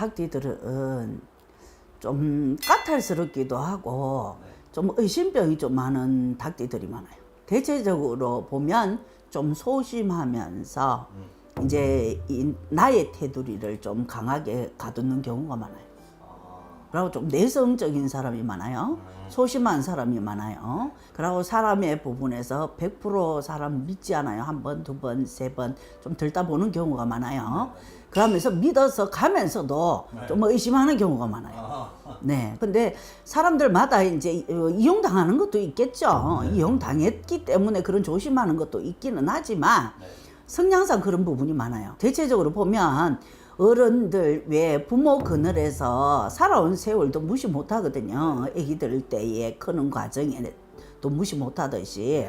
닭띠들은 좀 까탈스럽기도 하고 좀 의심병이 좀 많은 닭띠들이 많아요. 대체적으로 보면 좀 소심하면서 이제 이 나의 테두리를 좀 강하게 가두는 경우가 많아요. 그리고 좀 내성적인 사람이 많아요. 소심한 사람이 많아요. 그리고 사람의 부분에서 100% 사람 믿지 않아요. 한 번, 두 번, 세 번 좀 들다 보는 경우가 많아요. 그러면서 믿어서 가면서도 좀 의심하는 경우가 많아요. 네. 근데 사람들마다 이제 어, 이용당하는 것도 있겠죠. 이용당했기 때문에 그런 조심하는 것도 있기는 하지만 성향상 그런 부분이 많아요. 대체적으로 보면 어른들 왜 부모 그늘에서 살아온 세월도 무시 못 하거든요. 아기들 때에 크는 과정에 또 무시 못 하듯이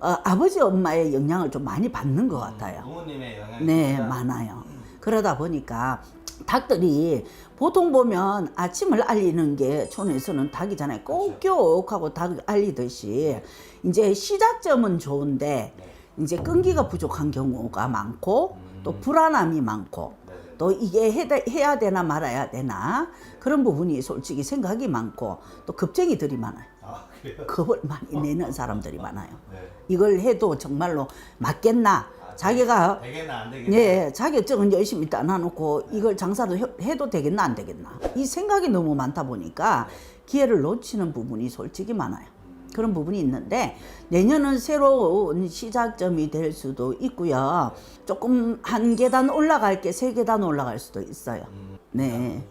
어, 아버지 엄마의 영향을 좀 많이 받는 것 같아요. 부모님의 영향이 네. 많아요. 그러다 보니까 닭들이 보통 보면 아침을 알리는 게 촌에서는 닭이잖아요. 꼭꼭 하고 닭 알리듯이 이제 시작점은 좋은데 이제 끈기가 부족한 경우가 많고 또 불안함이 많고 또 이게 해- 해야 되나 말아야 되나 그런 부분이 솔직히 생각이 많고 또 겁쟁이들이 많아요. 아? 겁을 많이 내는 사람들이 많아요. 네. 이걸 해도 정말로 맞겠나? 자기가 되겠나 안 되겠나? 네, 자격증은 열심히 따놔놓고 이걸 장사도 해- 해도 되겠나 안 되겠나 이 생각이 너무 많다 보니까 기회를 놓치는 부분이 솔직히 많아요. 그런 부분이 있는데 내년은 새로운 시작점이 될 수도 있고요. 조금 한 계단 올라갈 게 세 계단 올라갈 수도 있어요. 네.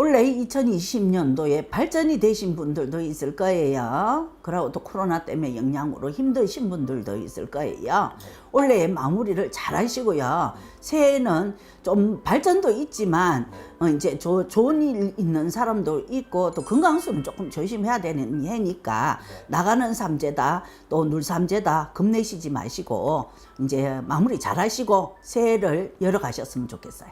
원래 2020년도에 발전이 되신 분들도 있을 거예요. 그리고 또 코로나 때문에 영향으로 힘드신 분들도 있을 거예요. 올해 마무리를 잘 하시고요. 새해에는 좀 발전도 있지만 어, 이제 조, 좋은 일 있는 사람도 있고 또 건강수는 조금 조심해야 되는 해니까 나가는 삼재다 또 눌삼재다 겁내시지 마시고 이제 마무리 잘 하시고 새해를 열어 가셨으면 좋겠어요.